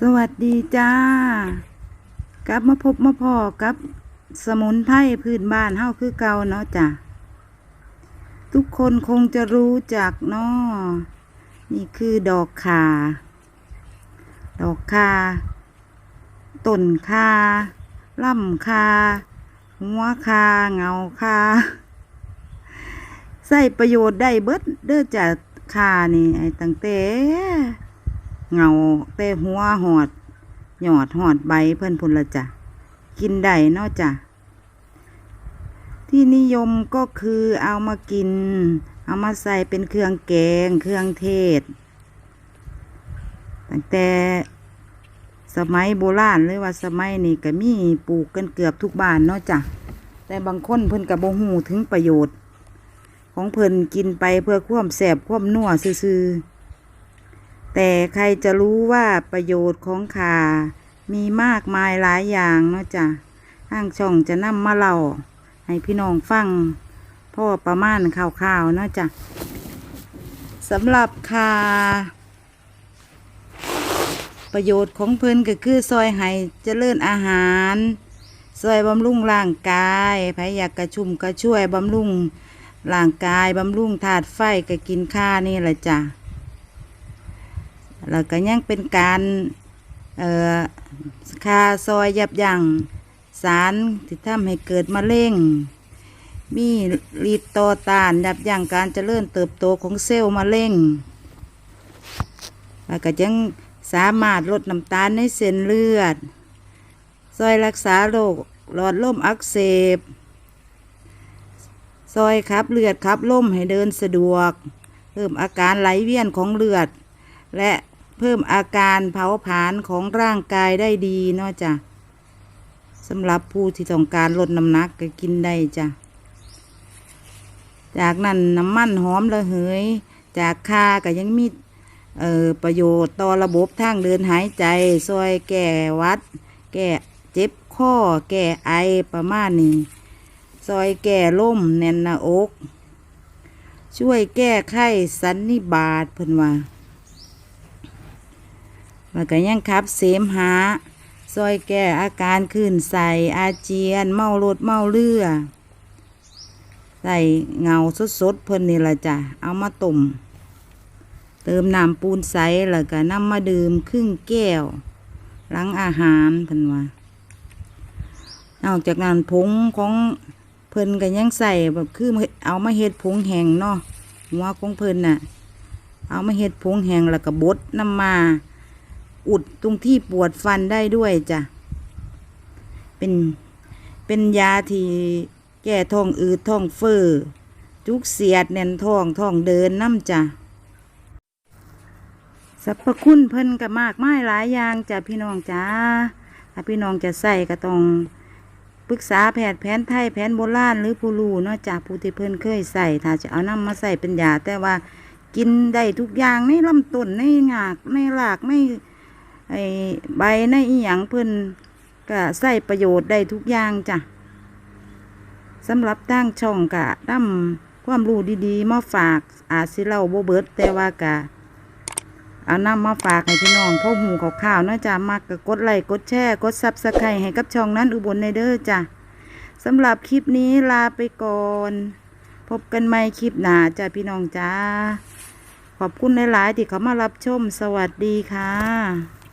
สวัสดีจ้ากลับมาพบมาพอกับสมุนไพรพื้นบ้านเฮาคือเก่าเนาะจ้ะทุกคนคงจะรู้จักเนาะนี่คือดอกคาดอกคาต้นคาล่ำคาหัวคาเงาคาใส่ประโยชน์ได้เบิดเด้อจากคานี่ไอ้ตั้งแต่ เงาแต่หัวหอด หยอดหอดใบเพิ่นพุนละจ้ะ กินได้นาะจ้ะ ที่นิยมก็คือเอามากิน เอามาใส่เป็นเครื่องแกง เครื่องเทศ ตั้งแต่สมัยโบราณหรือว่าสมัยนี้ก็มีปลูกกันเกือบทุกบ้านเนาะจ้ะ แต่บางคนเพิ่นกับบ่ฮู้ถึงประโยชน์ ของเพิ่นกินไปเพื่อความแสบความนัวซื่อๆ แต่ใครจะรู้ว่าประโยชน์ของขา มีมากมายหลายอย่างเนาะจ้ะทางช่องจะนำมาเล่าให้พี่น้องฟังพ่อประมาณข่าวๆเนาะจ้ะสำหรับขาประโยชน์ของเพิ่นก็คือซอยให้เจริญอาหารซอยบำรุงร่างกายไผอยากกระชุ่มกระช่วยบำรุงร่างกายบำรุงธาตุไฟก็กินข้านี่แหละจ้ะ แล้วก็ยังเป็นการคาซอยยับยั้งสารที่ทำให้เกิดมะเร็ง มีฤทธิ์ต่อต้านยับยั้งการเจริญเติบโตของเซลล์มะเร็ง แล้วก็ยังสามารถลดน้ำตาลในเส้นเลือด ซอยรักษาโรคหลอดลมอักเสบ ซอยขับเลือดขับลมให้เดินสะดวก เพิ่มอาการไหลเวียนของเลือด และ เพิ่มอาการเผาผลาญของร่างกายได้ดีเนาะจ้ะสำหรับผู้ที่ต้องการลดน้ำหนักก็กินได้จ้ะจากนั้นน้ำมันหอมระเหย จากคาก็ยังมีเอ่อประโยชน์ต่อระบบทางเดินหายใจซอยแก้วัด แก้เจ็บข้อ แก้ไอประมาณนี้ซอยแก้ล่มแน่นหน้าอก ช่วยแก้ไข้สันนิบาตเพิ่นว่า แล้วก็ยังขับเสมหะซอยแก้อาการคลื่นใสอาเจียน เมารถเมาเรือใส่เงาสดๆเพิ่นนี่ละจ้ะเอามาต้มเติมน้ำปูนใสแล้วก็นำมาดื่มครึ่งแก้วหลังอาหารเพิ่นว่านอกจากนั้นผงของเพิ่นก็ยังใส่แบบคือเอามาเฮ็ดผงแห้งเนาะหัวของเพิ่นน่ะ เอามาเฮ็ดผงแห้งแล้วก็บดน้ำมา อุดตรงที่ปวดฟันได้ด้วยจ้ะ เป็น เป็นยาที่แก้ท้องอืดท้องเฟ้อจุกเสียดแน่นท้องท้องเดินน้ำจ้ะสรรพคุณเพิ่นก็มากไมายหลายอย่างจ้ะพี่น้องจ้าถ้าพี่น้องจะใส่ก็ต้องปรึกษาแพทย์แผนไทยแผนโบราณหรือผู้รู้เนาะจ้ะผู้ที่เพิ่นเคยใส่ถ้าจะเอาน้ำมาใส่เป็นยาแต่ว่ากินได้ทุกอย่างในลำต้นในหงากในรากใน ไอ้ใบในอีหยังเพิ่นก็ใส่ประโยชน์ได้ทุกอย่างจ้ะสำหรับตั้งช่องกะนำความรู้ดีๆมาฝากอาจสิเล่าบ่เบิดแต่ว่ากะเอานำมาฝากให้พี่น้องพ่อหูข่าวๆนาะจ้ะมักก็กดไลค์กดแชร์กดซับสไครต์ให้กับช่องนั้นอุบลในเด้อจ้ะสำหรับคลิปนี้ลาไปก่อน พบกันใหม่คลิปหน้าจ้ะพี่น้องจ้าขอบคุณหลาย ๆ ที่เขามารับชมสวัสดีค่ะ